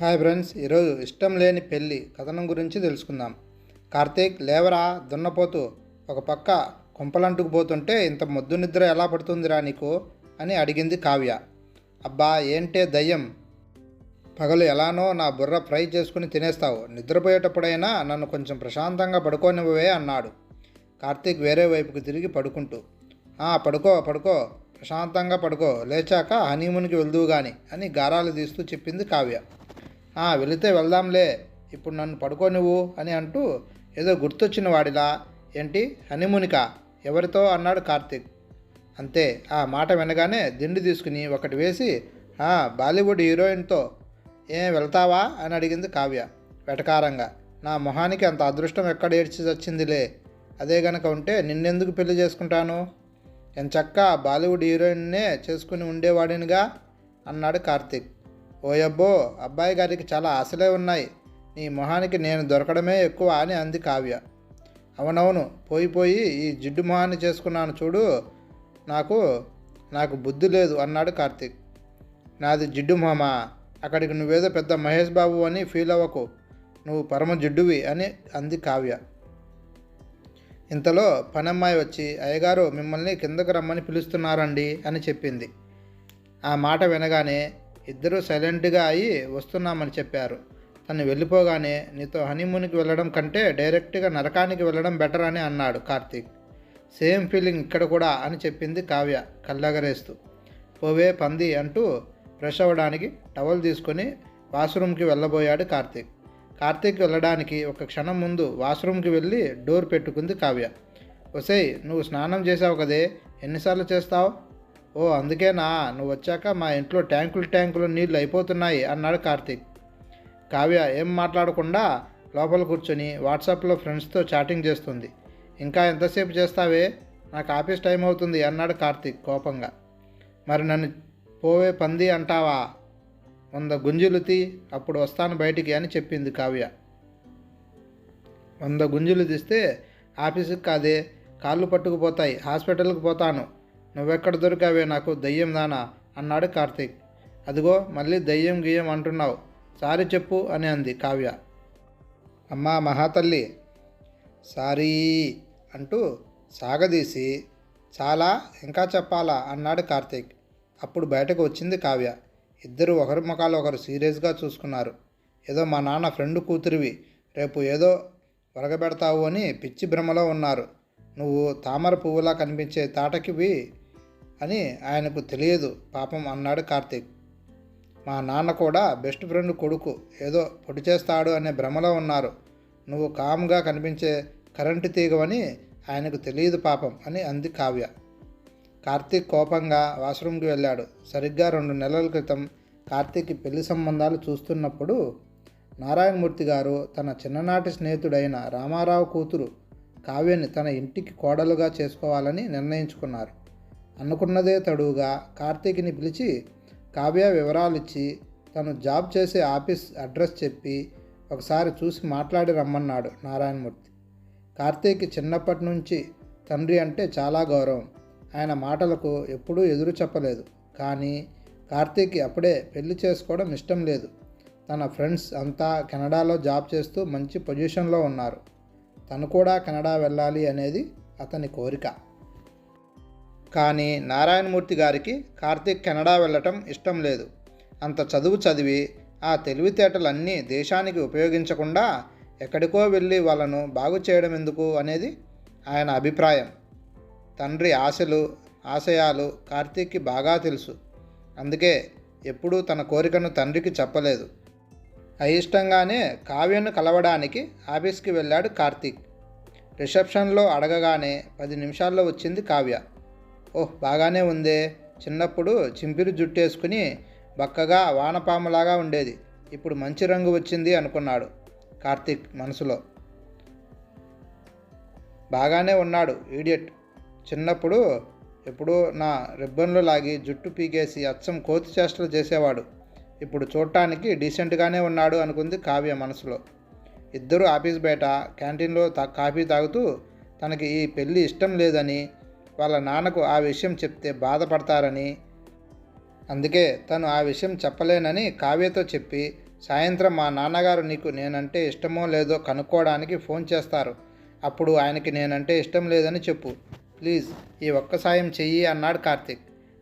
Hi friends ఈరోజు ఇష్టం లేని పెళ్ళి కథనం గురించి తెలుసుకుందాం. కార్తీక్ లేవరా దున్నపోతూ ఒక పక్క కొంపలంటుకు పోతుంటే ఇంత ముద్దు నిద్ర ఎలా పడుతుందిరా నీకు? అని అడిగింది కావ్య. అబ్బా ఏంటే దయ్యం? పగలు ఎలానో నా బుర్ర ఫ్రై చేసుకుని తినేస్తావు. నిద్రపోయేటప్పుడైనా నన్ను కొంచెం ప్రశాంతంగా పడుకోనివ్వవే అన్నాడు. కార్తీక్ వేరే వైపుకు తిరిగి పడుకుంటూ "ఆ, పడుకో పడుకో ప్రశాంతంగా పడుకో లేచాక హనీమూన్కి వెళ్దువు గాని అని గారాలు తీస్తూ చెప్పింది కావ్య. వెళితే వెళ్దాంలే. ఇప్పుడు నన్ను పడుకోనివ్వు అని అంటూ ఏదో గుర్తొచ్చిన వాడిలా ఏంటి? హనీమూనిక. ఎవరితో? అన్నాడు కార్తీక్. అంతే. ఆ మాట వినగానే దిండు తీసుకుని ఒకటి వేసి బాలీవుడ్ హీరోయిన్తో ఏం వెళ్తావా? అని అడిగింది కావ్య వెటకారంగా. నా మొహానికి అంత అదృష్టం ఎక్కడ ఏడ్చి వచ్చిందిలే అదే గనక ఉంటే నిన్నెందుకు పెళ్ళి చేసుకుంటాను? ఎంచక్క బాలీవుడ్ హీరోయిన్నే చేసుకుని ఉండేవాడినిగా? అన్నాడు కార్తీక్. ఓయబ్బో అబ్బాయి గారికి చాలా ఆశలే ఉన్నాయి. నీ మొహానికి నేను దొరకడమే ఎక్కువ అని అంది కావ్య. అవునవును పోయి పోయి ఈ జిడ్డు మొహాన్ని చేసుకున్నాను చూడు. నాకు నాకు బుద్ధి లేదు అన్నాడు కార్తీక్. నాది జిడ్డు మొహమా? అక్కడికి నువ్వేదో పెద్ద మహేష్ బాబు అని ఫీల్ అవ్వకు. నువ్వు పరమ జిడ్డువి అని అంది కావ్య. ఇంతలో పనమ్మాయి వచ్చి అయ్యగారు మిమ్మల్ని కిందకు రమ్మని పిలుస్తున్నారండి అని చెప్పింది. ఆ మాట వినగానే ఇద్దరూ సైలెంట్గా అయి వస్తున్నామని చెప్పారు. తను వెళ్ళిపోగానే నీతో హనీమూన్కి వెళ్ళడం కంటే డైరెక్ట్గా నరకానికి వెళ్ళడం బెటర్ అని అన్నాడు కార్తీక్. సేమ్ ఫీలింగ్ ఇక్కడ కూడా అని చెప్పింది కావ్య కళ్ళగరేస్తూ. పోవే పంది అంటూ ఫ్రెష్ అవ్వడానికి టవల్ తీసుకొని వాష్రూమ్కి వెళ్ళబోయాడు కార్తీక్. కార్తీక్ వెళ్ళడానికి ఒక క్షణం ముందు వాష్రూమ్కి వెళ్ళి డోర్ పెట్టుకుంది కావ్య. ఒసేయ్ నువ్వు స్నానం చేసావు కదే? ఎన్నిసార్లు చేస్తావు? ఓ అందుకేనా నువ్వు వచ్చాక మా ఇంట్లో ట్యాంకులు ట్యాంకులు నీళ్ళు అయిపోతున్నాయి అన్నాడు కార్తీక్. కావ్య ఏం మాట్లాడకుండా లోపల కూర్చొని వాట్సాప్లో ఫ్రెండ్స్తో చాటింగ్ చేస్తుంది. ఇంకా ఎంతసేపు చేస్తావే? నాకు ఆఫీస్ టైం అవుతుంది అన్నాడు కార్తీక్ కోపంగా. మరి నన్ను పోవే పంది అంటావా? వంద గుంజులుతి అప్పుడు వస్తాను బయటికి అని చెప్పింది కావ్య. వంద గుంజులు తీస్తే ఆఫీసుకి కాదే కాళ్ళు పట్టుకుపోతాయి హాస్పిటల్కి పోతాను. నువ్వెక్కడ దొరికావే నాకు దయ్యం దానా అన్నాడు కార్తీక్. అదిగో మళ్ళీ దయ్యం గియ్యం అంటున్నావు. సారీ చెప్పు అని అంది కావ్య. అమ్మా మహాతల్లి! సారీ అంటూ సాగదీసి చాలా ఇంకా చెప్పాలా? అన్నాడు కార్తీక్. అప్పుడు బయటకు వచ్చింది కావ్య. ఇద్దరు ఒకరి ముఖాలు ఒకరు సీరియస్గా చూసుకున్నారు. ఏదో మా నాన్న ఫ్రెండ్ కూతురివి. రేపు ఏదో వరగబెడతావు అని పిచ్చి భ్రమలో ఉన్నారు. నువ్వు తామర పువ్వులా కనిపించే తాటకివి అని ఆయనకు తెలియదు. పాపం అన్నాడు కార్తీక్. మా నాన్న కూడా బెస్ట్ ఫ్రెండ్ కొడుకు. ఏదో పొడి చేస్తాడు అనే భ్రమలో ఉన్నారు. నువ్వు కామ్గా కనిపించే కరెంటు తీగవని ఆయనకు తెలియదు పాపం అని అంది కావ్య. కార్తీక్ కోపంగా వాష్రూమ్కి వెళ్ళాడు. సరిగ్గా రెండు నెలల క్రితం కార్తీక్ పెళ్ళి సంబంధాలు చూస్తున్నప్పుడు నారాయణమూర్తి గారు తన చిన్ననాటి స్నేహితుడైన రామారావు కూతురు కావ్యని తన ఇంటికి కోడలుగా చేసుకోవాలని నిర్ణయించుకున్నారు. అనుకున్నదే తడువుగా కార్తీక్ని పిలిచి కావ్య వివరాలు ఇచ్చి తను జాబ్ చేసే ఆఫీస్ అడ్రస్ చెప్పి ఒకసారి చూసి మాట్లాడి రమ్మన్నాడు నారాయణమూర్తి. కార్తీక్ చిన్నప్పటి నుంచి తండ్రి అంటే చాలా గౌరవం. ఆయన మాటలకు ఎప్పుడూ ఎదురు చెప్పలేదు. కానీ కార్తీక్ అప్పుడే పెళ్ళి చేసుకోవడం ఇష్టం లేదు. తన ఫ్రెండ్స్ అంతా కెనడాలో జాబ్ చేస్తూ మంచి పొజిషన్లో ఉన్నారు. తను కూడా కెనడా వెళ్ళాలి అనేది అతని కోరిక. కానీ నారాయణమూర్తి గారికి కార్తీక్ కెనడా వెళ్ళటం ఇష్టం లేదు. అంత చదువు చదివి ఆ తెలివితేటలన్నీ దేశానికి ఉపయోగించకుండా ఎక్కడికో వెళ్ళి వాళ్ళను బాగు చేయడం ఎందుకు అనేది ఆయన అభిప్రాయం. తండ్రి ఆశలు ఆశయాలు కార్తీక్కి బాగా తెలుసు. అందుకే ఎప్పుడూ తన కోరికను తండ్రికి చెప్పలేదు. అయిష్టంగానే కావ్యను కలవడానికి ఆఫీస్కి వెళ్ళాడు కార్తీక్. రిసెప్షన్లో అడగగానే పది నిమిషాల్లో వచ్చింది కావ్య. ఓహ్ బాగానే ఉందే. చిన్నప్పుడు చింపిరి జుట్టేసుకుని బక్కగా వానపాములాగా ఉండేది. ఇప్పుడు మంచి రంగు వచ్చింది అనుకున్నాడు కార్తీక్ మనసులో. బాగానే ఉన్నాడు ఈడియట్ చిన్నప్పుడు ఎప్పుడూ నా రిబ్బన్లు లాగి జుట్టు పీకేసి అచ్చం కోతి చేష్టలు చేసేవాడు. ఇప్పుడు చూడటానికి డీసెంట్గానే ఉన్నాడు అనుకుంది కావ్య మనసులో. ఇద్దరు ఆఫీస్ బయట క్యాంటీన్లో తా కాఫీ తాగుతూ తనకి ఈ పెళ్ళి ఇష్టం లేదని వాళ్ళ నాన్నకు ఆ విషయం చెప్తే బాధపడతారని అందుకే తను ఆ విషయం చెప్పలేనని కావ్యతో చెప్పి సాయంత్రం మా నాన్నగారు నీకు నేనంటే ఇష్టమో లేదో కనుక్కోవడానికి ఫోన్ చేస్తారు. అప్పుడు ఆయనకి నేనంటే ఇష్టం లేదని చెప్పు. ప్లీజ్ ఈ ఒక్క సాయం చెయ్యి అన్నాడు కార్తీక్.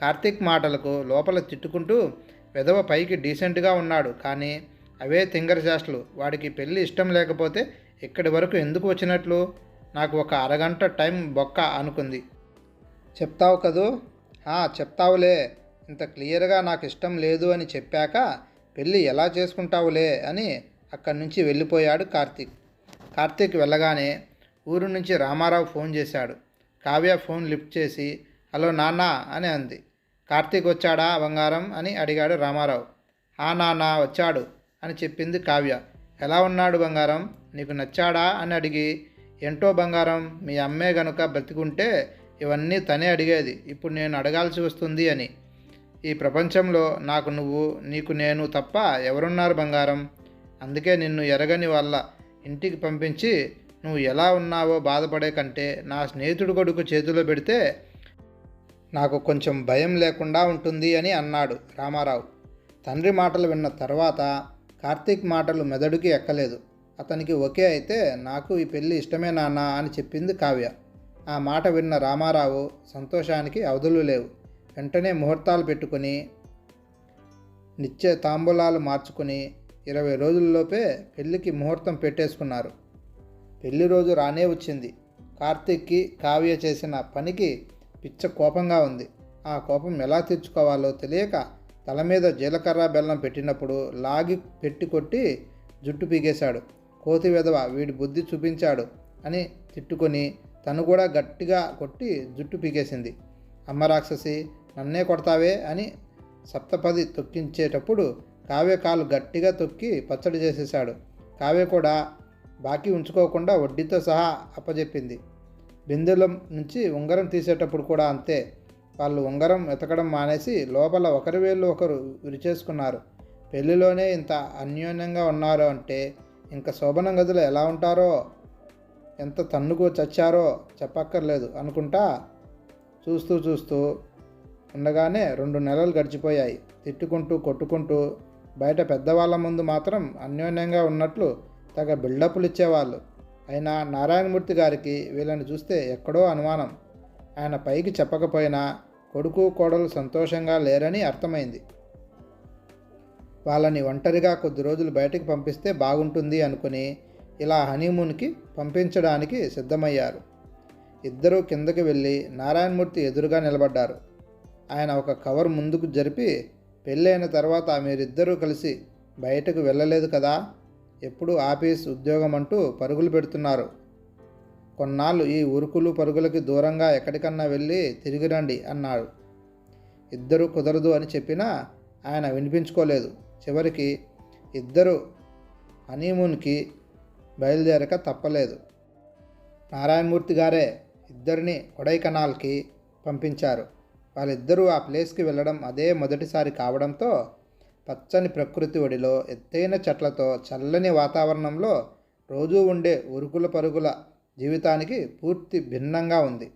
కార్తీక్ మాటలకు లోపల తిట్టుకుంటూ విధవ పైకి డీసెంట్గా ఉన్నాడు. కానీ అవే తింగర చేష్టలు. వాడికి పెళ్ళి ఇష్టం లేకపోతే ఇక్కడి వరకు ఎందుకు వచ్చినట్లు? నాకు ఒక అరగంట టైం బొక్క అనుకుంది. చెప్తావు కదూ? "ఆ, చెప్తావులే. ఇంత క్లియర్గా నాకు ఇష్టం లేదు అని చెప్పాక పెళ్ళి ఎలా చేసుకుంటావులే అని అక్కడి నుంచి వెళ్ళిపోయాడు కార్తీక్. కార్తీక్ వెళ్ళగానే ఊరు నుంచి రామారావు ఫోన్ చేశాడు. కావ్య ఫోన్ లిఫ్ట్ చేసి హలో నాన్న అని అంది. కార్తీక్ వచ్చాడా? బంగారం అని అడిగాడు రామారావు. ఆ నాన్న వచ్చాడు. అని చెప్పింది కావ్య. ఎలా ఉన్నాడు బంగారం? నీకు నచ్చాడా? అని అడిగి ఏంటో బంగారం మీ అమ్మే గనుక బ్రతికుంటే ఇవన్నీ తనే అడిగేది. ఇప్పుడు నేను అడగాల్సి వస్తుంది అని. ఈ ప్రపంచంలో నాకు నువ్వు నీకు నేను తప్ప ఎవరున్నారు బంగారం? అందుకే నిన్ను ఎరగని వాళ్ళ ఇంటికి పంపించి నువ్వు ఎలా ఉన్నావో బాధపడే కంటే నా స్నేహితుడు కొడుకు చేతిలో పెడితే నాకు కొంచెం భయం లేకుండా ఉంటుంది అని అన్నాడు రామారావు. తండ్రి మాటలు విన్న తర్వాత కార్తీక్ మాటలు మెదడుకి ఎక్కలేదు. అతనికి ఓకే అయితే నాకు ఈ పెళ్ళి ఇష్టమే నాన్న అని చెప్పింది కావ్య. ఆ మాట విన్న రామారావు సంతోషానికి అవధులు లేవు. వెంటనే ముహూర్తాలు పెట్టుకుని నిత్య తాంబూలాలు మార్చుకుని ఇరవై రోజుల్లోపే పెళ్ళికి ముహూర్తం పెట్టేసుకున్నారు. పెళ్ళి రోజు రానే వచ్చింది. కార్తీక్కి కావ్య చేసిన పనికి పిచ్చ కోపంగా ఉంది. ఆ కోపం ఎలా తీర్చుకోవాలో తెలియక తల మీద జీలకర్ర బెల్లం పెట్టినప్పుడు లాగి పెట్టి కొట్టి జుట్టు పీకేశాడు. కోతి విధవ వీడి బుద్ధి చూపించాడు అని తిట్టుకొని తను కూడా గట్టిగా కొట్టి జుట్టు పీకేసింది. అమ్మ రాక్షసి నన్నే కొడతావే అని సప్తపది తొక్కించేటప్పుడు కావ్య కాలు గట్టిగా తొక్కి పచ్చడి చేసేశాడు. కావ్య కూడా బాకీ ఉంచుకోకుండా వడ్డీతో సహా అప్పజెప్పింది. బిందెల నుంచి ఉంగరం తీసేటప్పుడు కూడా అంతే. వాళ్ళు ఉంగరం వెతకడం మానేసి లోపల ఒకరి వేళ్ళు ఒకరు విరిచేసుకున్నారు. పెళ్ళిలోనే ఇంత అన్యోన్యంగా ఉన్నారు అంటే ఇంకా శోభనం గదిలో ఎలా ఉంటారో ఎంత తన్నుకు చచ్చారో చెప్పక్కర్లేదు అనుకుంటా చూస్తూ చూస్తూ ఉండగానే రెండు నెలలు గడిచిపోయాయి. తిట్టుకుంటూ కొట్టుకుంటూ బయట పెద్దవాళ్ళ ముందు మాత్రం అన్యోన్యంగా ఉన్నట్లు తగ బిల్డప్లు ఇచ్చేవాళ్ళు. అయినా నారాయణమూర్తి గారికి వీళ్ళని చూస్తే ఎక్కడో అనుమానం. ఆయన పైకి చెప్పకపోయినా కొడుకు కోడలు సంతోషంగా లేరని అర్థమైంది. వాళ్ళని ఒంటరిగా కొద్ది రోజులు బయటకు పంపిస్తే బాగుంటుంది అనుకుని ఇలా హనీమూన్కి పంపించడానికి సిద్ధమయ్యారు. ఇద్దరూ కిందకి వెళ్ళి నారాయణమూర్తి ఎదురుగా నిలబడ్డారు. ఆయన ఒక కవర్ ముందుకు జరిపి పెళ్ళైన తర్వాత మీరిద్దరూ కలిసి బయటకు వెళ్ళలేదు కదా ఎప్పుడు ఆఫీస్ ఉద్యోగం అంటూ పరుగులు పెడుతున్నారు. కొన్నాళ్ళు ఈ ఉరుకులు పరుగులకి దూరంగా ఎక్కడికన్నా వెళ్ళి తిరిగి రండి అన్నాడు. ఇద్దరు కుదరదు అని చెప్పినా ఆయన వినిపించుకోలేదు. చివరికి ఇద్దరు హనీమూన్కి బయలుదేరక తప్పలేదు. నారాయణమూర్తి గారే ఇద్దరిని కొడైకనాల్కి పంపించారు. వాళ్ళిద్దరూ ఆ ప్లేస్కి వెళ్ళడం అదే మొదటిసారి కావడంతో పచ్చని ప్రకృతి ఒడిలో ఎత్తైన చెట్లతో చల్లని వాతావరణంలో రోజూ ఉండే ఉరుకుల పరుగుల జీవితానికి పూర్తి భిన్నంగా ఉంది.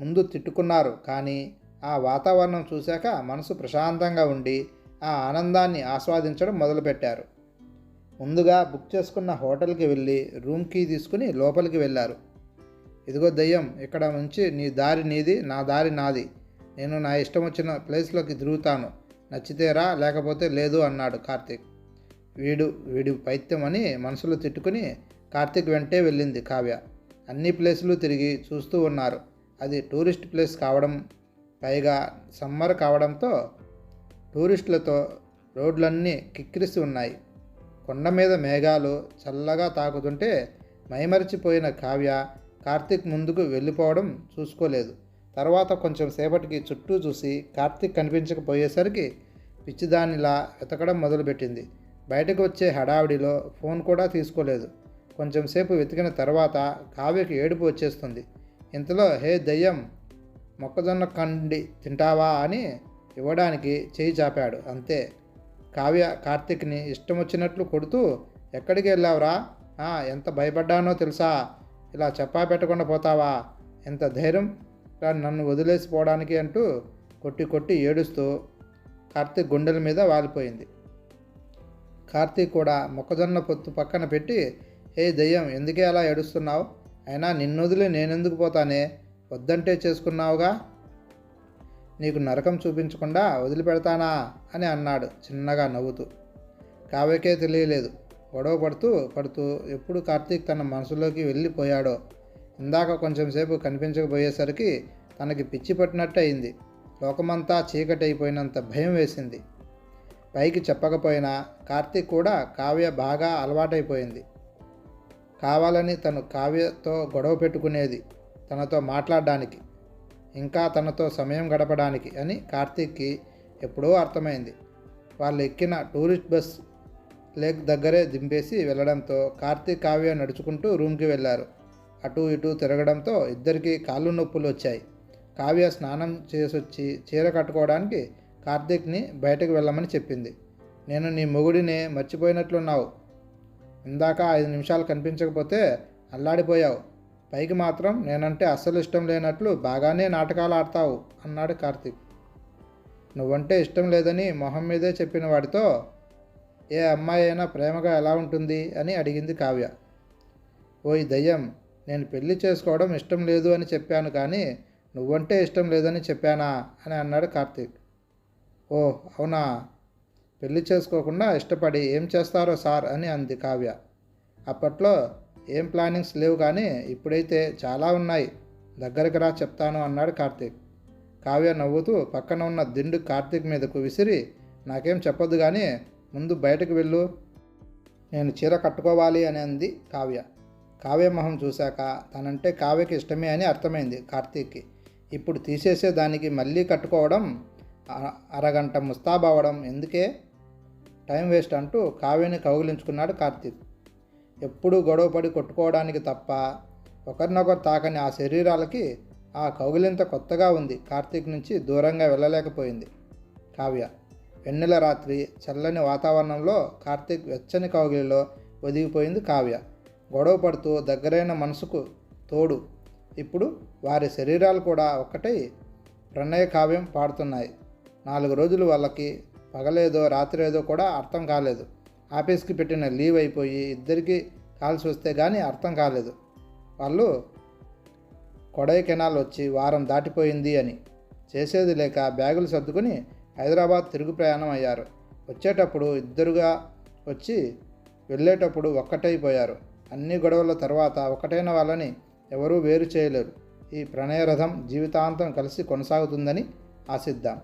ముందు తిట్టుకున్నారు కానీ ఆ వాతావరణం చూశాక మనసు ప్రశాంతంగా ఉండి ఆ ఆనందాన్ని ఆస్వాదించడం మొదలుపెట్టారు. ముందుగా బుక్ చేసుకున్న హోటల్కి వెళ్ళి రూమ్ కీ తీసుకుని లోపలికి వెళ్ళారు. ఇదిగో దయ్యం ఇక్కడ నుంచి నీ దారి నీది నా దారి నాది. నేను నా ఇష్టం వచ్చిన ప్లేస్లోకి తిరుగుతాను. నచ్చితేరా లేకపోతే లేదు అన్నాడు కార్తీక్. వీడు వీడి పైత్యం అని మనసులో తిట్టుకుని కార్తీక్ వెంటే వెళ్ళింది కావ్య. అన్ని ప్లేసులు తిరిగి చూస్తూ ఉన్నారు. అది టూరిస్ట్ ప్లేస్ కావడం పైగా సమ్మర్ కావడంతో టూరిస్టులతో రోడ్లన్నీ కిక్కిరిసి ఉన్నాయి. కొండ మీద మేఘాలు చల్లగా తాకుతుంటే మైమరిచిపోయిన కావ్య కార్తీక్ ముందుకు వెళ్ళిపోవడం చూసుకోలేదు. తర్వాత కొంచెం సేపటికి చుట్టూ చూసి కార్తీక్ కనిపించకపోయేసరికి పిచ్చిదానిలా వెతకడం మొదలుపెట్టింది. బయటకు వచ్చే హడావిడిలో ఫోన్ కూడా తీసుకోలేదు. కొంచెం సేపు వెతికిన తర్వాత కావ్యకి ఏడుపు వచ్చేస్తుంది. ఇంతలో హే దయ్యం మొక్కజొన్న కండి తింటావా? అని ఇవ్వడానికి చేయి చాపాడు. అంతే. కావ్య కార్తిక్ని ఇష్టం వచ్చినట్లు కొడుతూ ఎక్కడికి వెళ్ళావురా? ఎంత భయపడ్డానో తెలుసా? ఇలా చెప్పా పెట్టకుండా పోతావా? ఎంత ధైర్యం? నన్ను వదిలేసిపోవడానికి అంటూ కొట్టి కొట్టి ఏడుస్తూ కార్తిక్ గుండెల మీద వాలిపోయింది. కార్తీక్ కూడా మొక్కజొన్న పొత్తు పక్కన పెట్టి హే దయ్యం ఎందుకే అలా ఏడుస్తున్నావు? అయినా నిన్నొదిలి నేనెందుకు పోతానే? వద్దంటే చేసుకున్నావుగా? నీకు నరకం చూపించకుండా వదిలిపెడతానా? అని అన్నాడు చిన్నగా నవ్వుతూ. కావ్యకే తెలియలేదు. గొడవ పడుతూ పడుతూ ఎప్పుడు కార్తీక్ తన మనసులోకి వెళ్ళిపోయాడో ఇందాక కొంచెం సేపు కనిపించకపోయేసరికి తనకి పిచ్చి పట్టినట్టు అయింది లోకమంతా చీకటి అయిపోయినంత భయం వేసింది. పైకి చెప్పకపోయినా కార్తీక్ కూడా కావ్య బాగా అలవాటైపోయింది. కావాలని తను కావ్యతో గొడవ పెట్టుకునేది తనతో మాట్లాడడానికి ఇంకా తనతో సమయం గడపడానికి అని కార్తీక్కి ఎప్పుడో అర్థమైంది. వాళ్ళు ఎక్కిన టూరిస్ట్ బస్ లేక్ దగ్గరే దింపేసి వెళ్ళడంతో కార్తీక్ కావ్య నడుచుకుంటూ రూమ్కి వెళ్ళారు. అటు ఇటు తిరగడంతో ఇద్దరికీ కాళ్ళు నొప్పులు వచ్చాయి. కావ్య స్నానం చేసొచ్చి చీర కట్టుకోవడానికి కార్తీక్ని బయటకు వెళ్ళమని చెప్పింది. నేను నీ మొగుడిని మర్చిపోయినట్లున్నావు. ఇందాక ఐదు నిమిషాలు కనిపించకపోతే అల్లాడిపోయావు. పైకి మాత్రం నేనంటే అస్సలు ఇష్టం లేనట్లు బాగానే నాటకాలు ఆడతావు అన్నాడు కార్తీక్. నువ్వంటే ఇష్టం లేదని మొహం మీదే చెప్పిన వాడితో ఏ అమ్మాయి అయినా ప్రేమగా ఎలా ఉంటుంది అని అడిగింది కావ్య. ఓయ్ దయ్యం నేను పెళ్ళి చేసుకోవడం ఇష్టం లేదు అని చెప్పాను కానీ నువ్వంటే ఇష్టం లేదని చెప్పానా అని అన్నాడు కార్తీక్. ఓ అవునా? పెళ్ళి చేసుకోకుండా ఇష్టపడి ఏం చేస్తారో సార్ అని అంది కావ్య. అప్పట్లో ఏం ప్లానింగ్స్ లేవు కానీ ఇప్పుడైతే చాలా ఉన్నాయి. దగ్గరికి రా చెప్తాను అన్నాడు కార్తీక్. కావ్య నవ్వుతూ పక్కన ఉన్న దిండు కార్తీక్ మీదకు విసిరి నాకేం చెప్పొద్దు కానీ ముందు బయటకు వెళ్ళు. నేను చీర కట్టుకోవాలి అని అంది కావ్య. కావ్య మొహం చూశాక తనంటే కావ్యకి ఇష్టమే అని అర్థమైంది కార్తీక్కి. ఇప్పుడు తీసేసే దానికి మళ్ళీ కట్టుకోవడం అరగంట ముస్తాబవడం ఎందుకే? టైం వేస్ట్ అంటూ కావ్యని కౌగిలించుకున్నాడు కార్తీక్. ఎప్పుడూ గొడవపడి కొట్టుకోవడానికి తప్ప ఒకరినొకరు తాకని ఆ శరీరాలకి ఆ కౌగిలింత కొత్తగా ఉంది. కార్తీక్ నుంచి దూరంగా వెళ్ళలేకపోయింది. కావ్య వెన్నెల రాత్రి చల్లని వాతావరణంలో కార్తీక్ వెచ్చని కౌగిలిలో ఒదిగిపోయింది కావ్య. గొడవ పడుతూ దగ్గరైన మనసుకు తోడు. ఇప్పుడు వారి శరీరాలు కూడా ఒక్కటై ప్రణయ కావ్యం పాడుతున్నాయి. నాలుగు రోజులు వాళ్ళకి పగలేదో రాత్రేదో కూడా అర్థం కాలేదు. ఆఫీస్కి పెట్టిన లీవ్ అయిపోయి ఇద్దరికి కాల్సి వస్తే కానీ అర్థం కాలేదు. వాళ్ళు కొడైకెనాల్ వచ్చి వారం దాటిపోయింది అని. చేసేది లేక బ్యాగులు సర్దుకుని హైదరాబాద్ తిరుగు ప్రయాణం అయ్యారు. వచ్చేటప్పుడు ఇద్దరుగా వచ్చి వెళ్ళేటప్పుడు ఒక్కటైపోయారు. అన్ని గొడవల తర్వాత ఒకటైన వాళ్ళని ఎవరూ వేరు చేయలేరు. ఈ ప్రణయరథం జీవితాంతం కలిసి కొనసాగుతుందని ఆశిద్దాం.